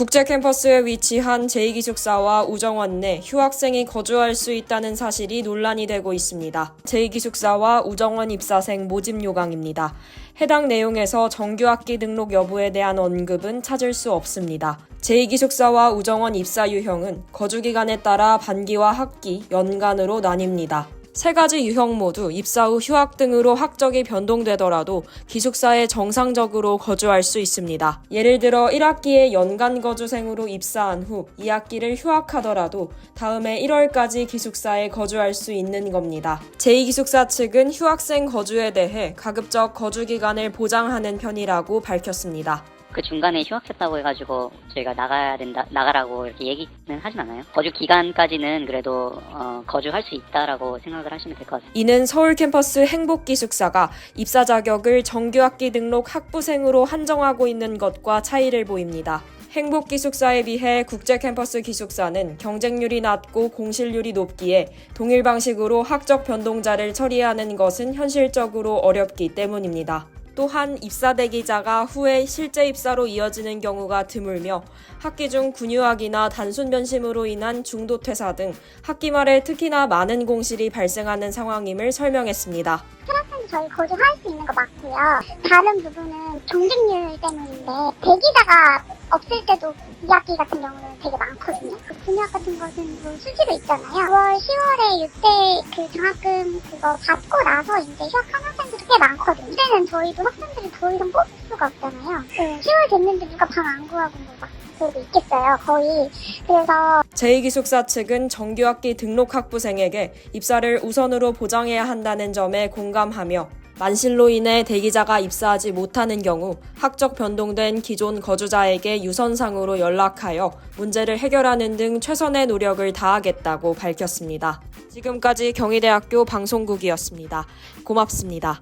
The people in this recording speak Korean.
국제 캠퍼스에 위치한 제2기숙사와 우정원 내 휴학생이 거주할 수 있다는 사실이 논란이 되고 있습니다. 제2기숙사와 우정원 입사생 모집 요강입니다. 해당 내용에서 정규학기 등록 여부에 대한 언급은 찾을 수 없습니다. 제2기숙사와 우정원 입사 유형은 거주 기간에 따라 반기와 학기, 연간으로 나뉩니다. 세 가지 유형 모두 입사 후 휴학 등으로 학적이 변동되더라도 기숙사에 정상적으로 거주할 수 있습니다. 예를 들어 1학기에 연간 거주생으로 입사한 후 2학기를 휴학하더라도 다음해 1월까지 기숙사에 거주할 수 있는 겁니다. 제2기숙사 측은 휴학생 거주에 대해 가급적 거주 기간을 보장하는 편이라고 밝혔습니다. 그 중간에 휴학했다고 해가지고 저희가 나가야 된다 나가라고 이렇게 얘기는 하진 않아요. 거주 기간까지는 그래도 어, 거주할 수 있다라고 생각을 하시면 될 것 같아요. 이는 서울 캠퍼스 행복기숙사가 입사 자격을 정규학기 등록 학부생으로 한정하고 있는 것과 차이를 보입니다. 행복 기숙사에 비해 국제 캠퍼스 기숙사는 경쟁률이 낮고 공실률이 높기에 동일 방식으로 학적 변동자를 처리하는 것은 현실적으로 어렵기 때문입니다. 또한 입사 대기자가 후에 실제 입사로 이어지는 경우가 드물며 학기 중 군유학이나 단순 변심으로 인한 중도 퇴사 등 학기 말에 특히나 많은 공실이 발생하는 상황임을 설명했습니다. 저희 거주할 수 있는 거 맞고요. 다른 부분은 경쟁률 때문인데 대기자가 없을 때도 2학기 같은 경우는 되게 많거든요. 그 분야학 같은 것은 뭐 수시로 있잖아요. 9월, 10월에 이때 그 장학금 그거 받고 나서 이제 휴학한 학생들이 꽤 많거든요. 이때는 저희도 학생들을 더 이상 뽑을 수가 없잖아요. 그 10월 됐는데 누가 방 안 구하고 뭐막 그러고 있겠어요. 거의. 그래서 제2기숙사 측은 정규학기 등록 학부생에게 입사를 우선으로 보장해야 한다는 점에 공감하며 만실로 인해 대기자가 입사하지 못하는 경우 학적 변동된 기존 거주자에게 유선상으로 연락하여 문제를 해결하는 등 최선의 노력을 다하겠다고 밝혔습니다. 지금까지 경희대학교 방송국이었습니다. 고맙습니다.